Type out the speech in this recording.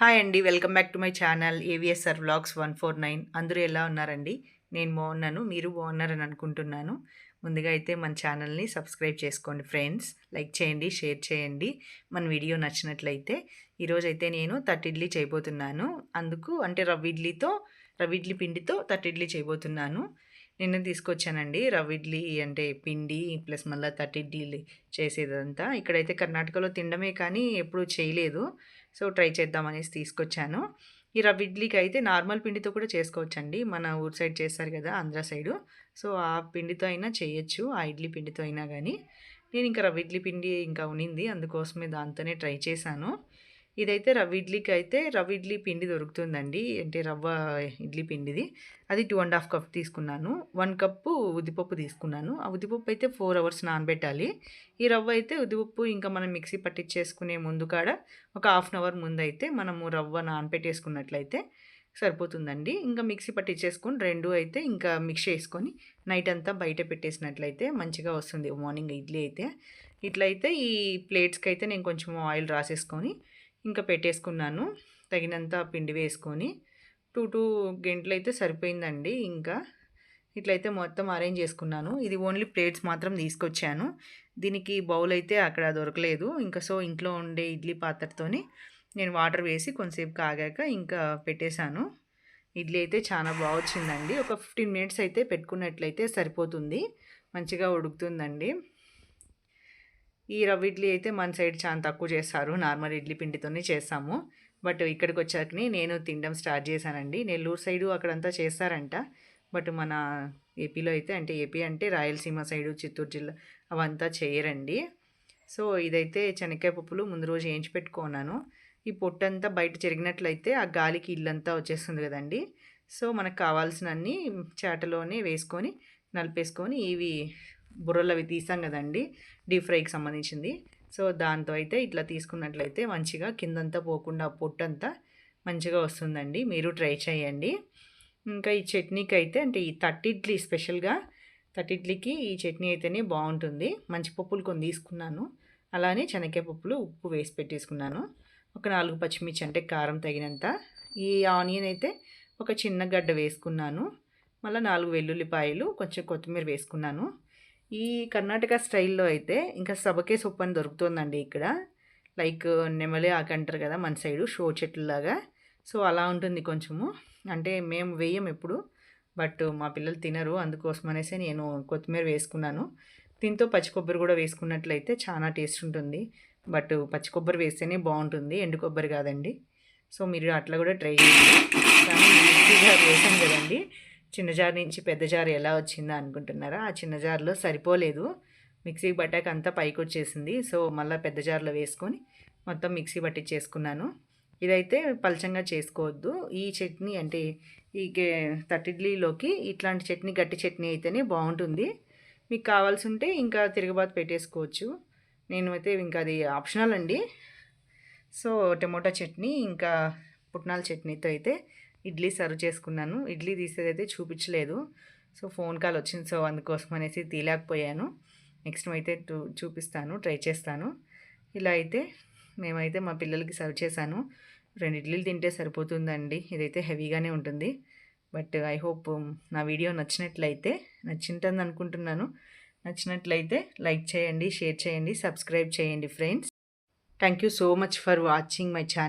Hi అండి welcome back to my channel AVSR vlogs one four nine అందరూ ఎలా ఉన్నారండి? నేను బాగున్నాను. మీరు బాగున్నారని అనుకుంటున్నాను. ముందుగా అయితే మన ఛానల్ని సబ్స్క్రైబ్ చేసుకోండి ఫ్రెండ్స్ లైక్ చేయండి షేర్ చేయండి. మన వీడియో నచ్చినట్లయితే ఈరోజైతే నేను తట్టిడ్లీ చేయబోతున్నాను. అందుకు అంటే రవ్విడ్లీతో ఇడ్లీతో ఇడ్లీ పిండితో తట్టిడ్లీ చేయబోతున్నాను. నిన్న తీసుకొచ్చానండి రవ్వ ఇడ్లీ అంటే పిండి ప్లస్ మళ్ళీ తట్టిడ్లీ చేసేదంతా. ఇక్కడైతే కర్ణాటకలో తినడమే కానీ ఎప్పుడూ చేయలేదు. సో ట్రై చేద్దామనేసి తీసుకొచ్చాను. ఈ రవ్వ ఇడ్లీకి అయితే నార్మల్ పిండితో కూడా చేసుకోవచ్చండి. మన ఊరు సైడ్ చేస్తారు కదా ఆంధ్ర సైడు. సో ఆ పిండితో అయినా చేయొచ్చు ఆ ఇడ్లీ పిండితో అయినా కానీ నేను ఇంకా రవ్వ ఇడ్లీ పిండి ఇంకా ఉనింది అందుకోసమే దాంతోనే ట్రై చేశాను. ఇదైతే రవ్వ ఇడ్లీకి అయితే రవ్వ ఇడ్లీ పిండి దొరుకుతుందండి. అంటే రవ్వ ఇడ్లీ పిండిది. అది టూ అండ్ హాఫ్ కప్ తీసుకున్నాను. వన్ కప్పు ఉద్దిపప్పు తీసుకున్నాను. ఆ ఉద్దిపప్పు అయితే ఫోర్ అవర్స్ నానబెట్టాలి. ఈ రవ్వ అయితే ఉద్దిపప్పు ఇంకా మనం మిక్సీ పట్టించేసుకునే ముందు కాడ ఒక హాఫ్ అన్ అవర్ ముందు అయితే మనము రవ్వ నానబెట్టేసుకున్నట్లయితే సరిపోతుందండి. ఇంకా మిక్సీ పట్టించేసుకొని రెండు అయితే ఇంకా మిక్స్ చేసుకొని నైట్ అంతా బయట పెట్టేసినట్లయితే మంచిగా వస్తుంది. మార్నింగ్ ఇడ్లీ అయితే. ఇట్లయితే ఈ ప్లేట్స్కి అయితే నేను కొంచెం ఆయిల్ రాసేసుకొని ఇంకా పెట్టేసుకున్నాను. తగినంత పిండి వేసుకొని టూ టూ గంటలు అయితే సరిపోయిందండి ఇంకా. ఇట్లయితే మొత్తం అరేంజ్ చేసుకున్నాను. ఇది ఓన్లీ ప్లేట్స్ మాత్రం తీసుకొచ్చాను. దీనికి బౌల్ అయితే అక్కడ దొరకలేదు. ఇంకా సో ఇంట్లో ఉండే ఇడ్లీ పాత్రతోని నేను వాటర్ వేసి కొంతసేపు కాగాక ఇంకా పెట్టేశాను. ఇడ్లీ అయితే చాలా బాగా వచ్చిందండి. ఒక ఫిఫ్టీన్ మినిట్స్ అయితే పెట్టుకున్నట్లయితే సరిపోతుంది. మంచిగా ఉడుకుతుందండి. ఈ రవ్వ ఇడ్లీ అయితే మన సైడ్ చాలా తక్కువ చేస్తారు. నార్మల్ ఇడ్లీ పిండితోనే చేస్తాము. బట్ ఇక్కడికి వచ్చాకని నేను తినడం స్టార్ట్ చేశానండి. నెల్లూరు సైడు అక్కడంతా చేస్తారంట. బట్ మన ఏపీలో అయితే అంటే ఏపీ అంటే రాయలసీమ సైడు చిత్తూరు జిల్లా అవంతా చేయరండి. సో ఇదైతే శనక్కాయ పప్పులు ముందు రోజు వేయించి పెట్టుకున్నాను. ఈ పొట్టంతా బయట చెరిగినట్లయితే ఆ గాలికి ఇల్లంతా వచ్చేస్తుంది కదండి. సో మనకు కావాల్సినన్ని చేటలోనే వేసుకొని నలిపేసుకొని ఇవి బుర్రలు అవి తీసాం కదండి డీప్ ఫ్రైకి సంబంధించింది. సో దాంతో అయితే ఇట్లా తీసుకున్నట్లయితే మంచిగా కిందంతా పోకుండా పొట్టంతా మంచిగా వస్తుందండి. మీరు ట్రై చేయండి. ఇంకా ఈ చట్నీకి అయితే అంటే ఈ తట్టిడ్లీ స్పెషల్గా తట్టిడ్లీకి ఈ చట్నీ అయితేనే బాగుంటుంది. మంచి పప్పులు కొన్ని తీసుకున్నాను. అలానే చెనక్కాయ పప్పులు ఉప్పు వేసి పెట్టేసుకున్నాను. ఒక నాలుగు పచ్చిమిర్చి అంటే కారం తగినంత. ఈ ఆనియన్ అయితే ఒక చిన్న గడ్డ వేసుకున్నాను. మళ్ళీ నాలుగు వెల్లుల్లిపాయలు కొంచెం కొత్తిమీర వేసుకున్నాను. ఈ కర్ణాటక స్టైల్లో అయితే ఇంకా సబకే సొప్పు అని దొరుకుతుందండి ఇక్కడ. లైక్ నెమలే ఆకంటారు కదా మన సైడు షో చెట్లులాగా సో అలా ఉంటుంది కొంచెము. అంటే మేము వేయం ఎప్పుడు బట్ మా పిల్లలు తినరు. అందుకోసం అనేసి నేను కొత్తిమీర వేసుకున్నాను. దీంతో పచ్చి కొబ్బరి కూడా వేసుకున్నట్లయితే చాలా టేస్ట్ ఉంటుంది. బట్ పచ్చి కొబ్బరి వేస్తేనే బాగుంటుంది. ఎండు కొబ్బరి కాదండి. సో మీరు అట్లా కూడా ట్రై చేయండి. కానీ వేసాం కదండి. చిన్న జార్ నుంచి పెద్ద జార్ ఎలా వచ్చిందా అనుకుంటున్నారా? ఆ చిన్న జార్లో సరిపోలేదు. మిక్సీకి పట్టాక అంతా పైకి వచ్చేసింది. సో మళ్ళీ పెద్ద జార్లో వేసుకొని మొత్తం మిక్సీ పట్టించేసుకున్నాను ఇదైతే పలచంగా చేసుకోవద్దు. ఈ చట్నీ అంటే ఈ తట్టిడ్లీలోకి ఇట్లాంటి చట్నీ గట్టి చట్నీ అయితేనే బాగుంటుంది. మీకు కావాల్సి ఉంటే ఇంకా తిరగబాతు పెట్టేసుకోవచ్చు. నేను అయితే ఇంకా అది ఆప్షనల్ అండి. సో టమోటా చట్నీ ఇంకా పుట్నాల చట్నీతో అయితే ఇడ్లీ సర్వ్ చేసుకున్నాను. ఇడ్లీ తీసేదైతే చూపించలేదు. సో ఫోన్ కాల్ వచ్చింది. సో అందుకోసం అనేసి తీయలేకపోయాను. నెక్స్ట్ అయితే చూపిస్తాను ట్రై చేస్తాను. ఇలా అయితే మేమైతే మా పిల్లలకి సర్వ్ చేశాను. రెండు ఇడ్లీలు తింటే సరిపోతుందండి. ఇదైతే హెవీగానే ఉంటుంది. బట్ ఐ హోప్ నా వీడియో నచ్చినట్లయితే నచ్చింటుంది అనుకుంటున్నాను. నచ్చినట్లయితే లైక్ చేయండి షేర్ చేయండి సబ్స్క్రైబ్ చేయండి friends. Thank you so much for watching my channel.